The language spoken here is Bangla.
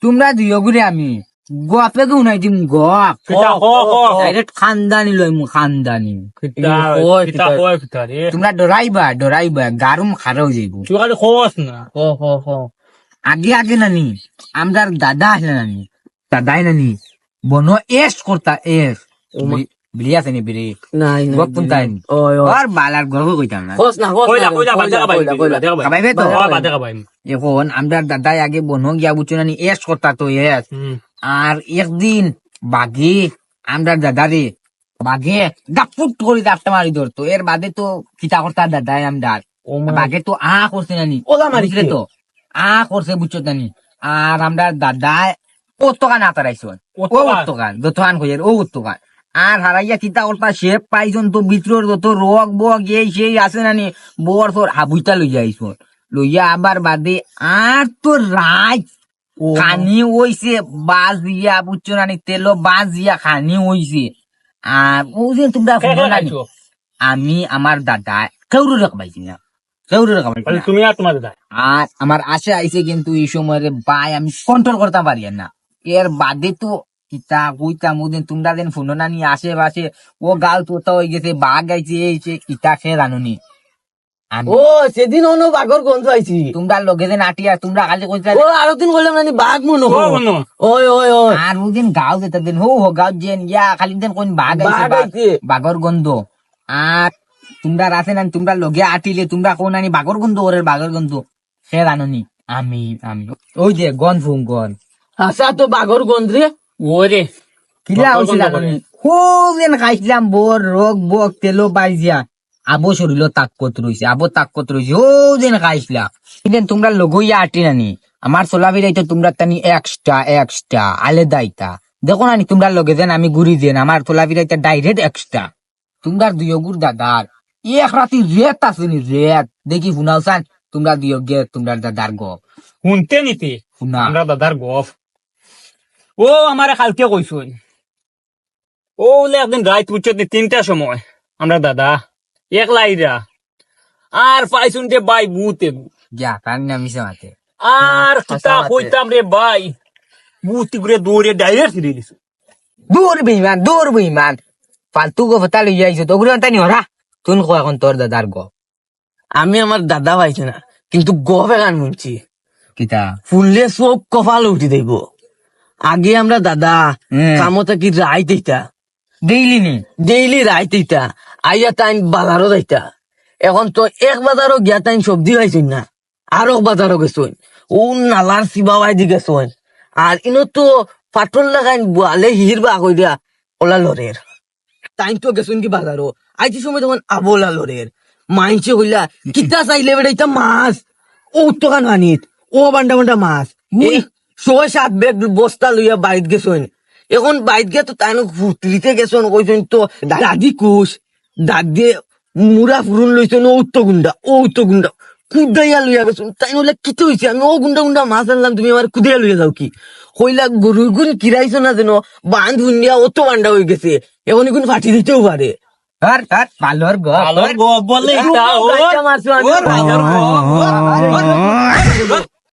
তোমরা দিও গুরে আমি। গপে কেউ নাই দিম গপ। কিতা হ হ ডাইরেক্ট খানদানি লইমু খানদানি। কিতা ওই কিতা কিতা- কয় কিতা রে। তোমরা ডরাইবা ডরাইবা গারুম খারাও যাইব। তুই খালি খোস না। হ হ হ আগে আগে নানি আমদার দাদা আসলে নানি দাদাই নানি বনো এস করতা এস। আছে নি বিড়ি নাই নাই গপ কোনটাই ওই আর বালার গর্ব কইতাম না খোস না খোস কইলা কইলা ভাই খাবাইবে তো। বাদে ভাই এখন আমরার দাদাই আগে বনো গিয়া বুঝছ নানি এস করতা তো এস আর একদিন বাঘে আমরার দাদারে বাঘে গাপুট করে দাপটা মারি ধরতো এর বাদে তো কিতা করতা দাদাই আমদার বাঘে তো আ করছে নানি। ওলা। বুঝলে তো? আ করছে বুঝছ নানি। আর আমরা দাদা ও তোকান আতারাইছো ও। উত্তকান যতখান কইয়ের ও উত্তকান আর হারাইয়া কিতা করতা শেপ পাইছন তো ভিতর যত রোগ বগ এই সেই আছে নানি বর তোর হাবুইতা লই যাইছ লইয়া আবার বাদে আর তো ও। খানি হইছে বাজ দিয়া বুঝছ নানি তেলো বাজ দিয়া খানি হইছে। আর ও যে তোমরা আমি আমার দাদা কেউরে রাখবাইছি না রাখবাইছি খালি না। তুমি আর তোমার দাদা? আর আমার আশা আইছে কিন্তু এই সময় বাই আমি কন্ট্রোল করতে পারি না। এর বাদে তো কিতা কইতা মুদিন তোমরা দেন ফোন না নিয়ে আশেপাশে ও গাল তোতা হয়ে গেছে বাঘ গাইছে এই সে কিতা খেয়ে জানুনি। আমি ও সেদিন অন্য বাঘর গন্ধ আইছি তোমরা লগে দেন আটিয়া তোমরা কালে কইতা ও আরও দিন নানি বাঘ মনে ও ওই ওই ওই আর মুদিন গাও যেতে দেন হো হো গাও যেন ইয়া খালি দেন কোন বাঘ আইছে বাঘ বাঘ- আইছে। বাঘর গন্ধ। আর তোমরা রাতে না তোমরা লগে আটিলে তোমরা কোন আনি বাঘর গন্ধ ওরের বাঘর গন্ধ। সে জানুনি। আমি আমি ওই যে গন ফুম গন হাসা তো বাঘর গন্ধ রে ওরে কিলা খুব দিন খাইছিলাম বোর রোগ বক তেলো পাইছিয়া আবো শরীর তাকত রইছে আবো তাকত রইছে ও দিন খাইছিলাম কিন্তু তোমরা লগইয়া আটি নানি। আমার চলাবি রাইতে তোমরা তানি এক্সট্রা এক্সট্রা দেখো নানি তোমরা লগে দেন আমি ঘুরি দেন আমার চলাবি রাইতে ডাইরেক্ট এক্সট্রা তোমরা দুয়গুর দাদার এক রাতি রেত আছে নি রেত দেখি শুনাওসান তোমরা দুয়গে তোমরা দাদার গপ। শুনতে নিতে। শুনা। আমরা দাদার গপ। ও আমারে কালকে কইছুন ও বলে একদিন রাত বুঝছে তিনটার সময়। আমরা দাদা একলা ইরা আর পাইছুন যে বাই বুতে। যা কান নামিছে মাতে। আর কিতা কইতাম রে বাই। বুতি করে দৌড়ে ডাইরেক্ট ফিরে দিছে। বেইমান বেইমান ফালতু গো ফতা লই যাইছো তো গুলো তানি হরা তুন কো এখন তোর দাদার গো আমি আমার দাদা পাইছি না কিন্তু গবে গান শুনছি কিতা? ফুললে সব কপাল উঠি দেব আগে আমরা দাদা। কামতা কি রাইত ইতা ডেইলি নি? ডেইলি রাইত ইতা আইয়া তাইন বাজারও যাইতা। এখন তো এক বাজারও গিয়া তাইন সবজি খাইছুন না। আরও বাজারও গেছুন ও নালার সিবাবাই দি গেছুন আর ইনো তো পাটল লাগাইন বুয়ালে হির বা কইরা ওলা লরের তাইন তো গেছুন কি বাজারও আইছি সময় তখন আবোলা লরের মাইনছে হইলা কিতা চাইলে বেড়াইতা মাছ। ও উত্তকান হানিত ও বান্ডা বান্ডা মাছ। ছয় সাত বেগ বস্তা লইয়া বাইত গেছুন এখন বাইত গিয়া তো তাই ফুটলিতে গেছুন কইছুন তো দাদি কুশ দাদি মুরা ফুরুন লইছুন ও উত্তর গুন্ডা ও উত্তর গুন্ডা কুদাইয়া লইয়া গেছুন তাই বলে কিতে হইছে আমি ও গুন্ডা গুন্ডা মাছ আনলাম তুমি আমার কুদাইয়া লইয়া যাও কি কইলা গরুর গুণ কিরাইছো না যেন বান্ধ হুন্ডিয়া অত বান্ডা হয়ে গেছে এখন এগুন ফাটি দিতেও পারে আর আর পালর গো বলে।